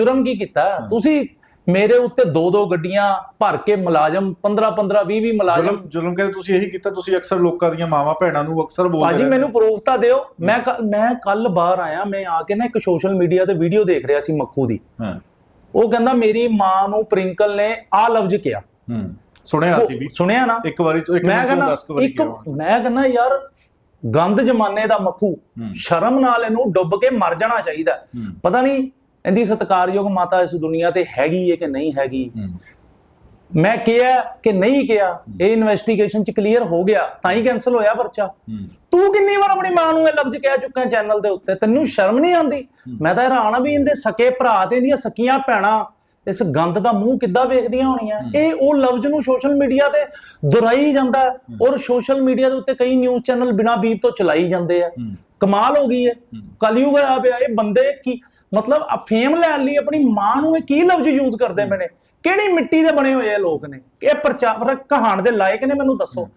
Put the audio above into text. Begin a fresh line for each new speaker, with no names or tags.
ਜੁਰਮ ਕੀ ਕੀਤਾ? ਤੁਸੀਂ ਮੇਰੇ ਉੱਤੇ ਦੋ ਦੋ ਗੱਡੀਆਂ ਭਰ ਕੇ ਮੁਲਾਜ਼ਮ 15 15 20 20 ਮੁਲਾਜ਼ਮ
ਜ਼ੁਲਮ ਜ਼ੁਲਮ ਕਹਿੰਦੇ ਤੁਸੀਂ ਇਹੀ ਕੀਤਾ ਤੁਸੀਂ ਅਕਸਰ ਲੋਕਾਂ ਦੀਆਂ ਮਾਵਾਂ ਭੈਣਾਂ ਨੂੰ ਅਕਸਰ ਬੋਲਦੇ
ਭਾਜੀ ਮੈਨੂੰ ਪ੍ਰੂਫ ਤਾਂ ਦਿਓ। ਮੈਂ ਕੱਲ੍ਹ- ਮੈਂ ਕੱਲ ਬਾਹਰ ਆਇਆ ਮੈਂ ਆ ਕੇ ਨਾ ਇੱਕ ਸੋਸ਼ਲ ਮੀਡੀਆ ਤੇ ਵੀਡੀਓ ਦੇਖ ਰਿਹਾ ਸੀ ਮੱਖੂ ਦੀ।
ਹਾਂ।
ਉਹ ਕਹਿੰਦਾ ਮੇਰੀ ਮਾਂ ਨੂੰ ਪ੍ਰਿੰਕਲ ਨੇ ਆ ਲਫ਼ਜ਼ ਕਿਹਾ।
ਹੂੰ। ਸੁਣਿਆ ਸੀ ਵੀ।
ਸੁਣਿਆ ਨਾ?
ਇੱਕ ਵਾਰੀ ਇੱਕ
ਮੈਂ
ਮਿੰਟ
ਕਹਿੰਦਾ
10 ਵਾਰੀ
ਇੱਕ ਮੈਂ ਕਹਿੰਦਾ ਯਾਰ ਗੰਦ ਜਮਾਨੇ ਦਾ ਮੱਖੂ।
ਹੂੰ।
ਸ਼ਰਮ ਨਾਲ ਇਹਨੂੰ ਡੁੱਬ ਕੇ ਮਰ ਜਾਣਾ ਚਾਹੀਦਾ।
ਹੂੰ।
ਪਤਾ ਨਹੀਂ ਇਹਦੀ ਸਤਿਕਾਰਯੋਗ ਮਾਤਾ ਇਸ ਦੁਨੀਆ ਤੇ ਹੈਗੀ ਹੈ ਕਿ ਨਹੀਂ ਹੈਗੀ? ਮੈਂ ਕਿਹਾ ਕਿ ਨਹੀਂ ਕਿਹਾ ਇਹ ਇਨਵੈਸਟੀਗੇਸ਼ਨ ਚ ਕਲੀਅਰ ਹੋ ਗਿਆ ਤਾਂ ਹੀ ਕੈਨਸਲ ਹੋਇਆ ਪਰਚਾ। ਤੂੰ ਕਿੰਨੀ ਵਾਰ ਆਪਣੀ ਮਾਂ ਨੂੰ ਇਹ ਲਫ਼ਜ਼ ਕਹਿ ਚੁੱਕਾ ਚੈਨਲ ਦੇ ਉੱਤੇ? ਤੈਨੂੰ ਸ਼ਰਮ ਨਹੀਂ ਆਉਂਦੀ? ਮੈਂ ਤਾਂ ਹੈਰਾਨ ਆ ਵੀ ਇਹਦੇ ਸਕੇ ਭਰਾ ਤੇ ਇਹਦੀਆਂ ਸਕੀਆਂ ਭੈਣਾਂ ਇਸ ਗੰਦ ਦਾ ਮੂੰਹ ਕਿੱਦਾਂ ਵੇਖਦੀਆਂ ਹੋਣੀਆਂ? ਇਹ ਉਹ ਲਫ਼ਜ਼ ਨੂੰ ਸੋਸ਼ਲ ਮੀਡੀਆ ਤੇ ਦੁਹਰਾਈ ਜਾਂਦਾ ਔਰ ਸੋਸ਼ਲ ਮੀਡੀਆ ਦੇ ਉੱਤੇ ਕਈ ਨਿਊਜ਼ ਚੈਨਲ ਬਿਨਾਂ ਬੀਪ ਤੋਂ ਚਲਾਈ ਜਾਂਦੇ ਆ। ਕਮਾਲ ਹੋ ਗਈ ਹੈ। ਕਲਯੁਗ ਆ ਪਿਆ ਇਹ ਬੰਦੇ ਕੀ ਮਤਲਬ ਫੇਮ ਲੈਣ ਲਈ ਆਪਣੀ ਮਾਂ ਨੂੰ ਇਹ ਕੀ ਲਫ਼ਜ਼ ਯੂਜ਼ ਕਰਦੇ ਪਏ ਨੇ? ਕਿਹੜੀ ਮਿੱਟੀ ਦੇ ਬਣੇ ਹੋਏ ਆ ਲੋਕ ਨੇ? ਇਹ ਪ੍ਰਚਾਰ ਕਹਾਣ ਦੇ ਲਾਇਕ ਨੇ ਮੈਨੂੰ ਦੱਸੋ।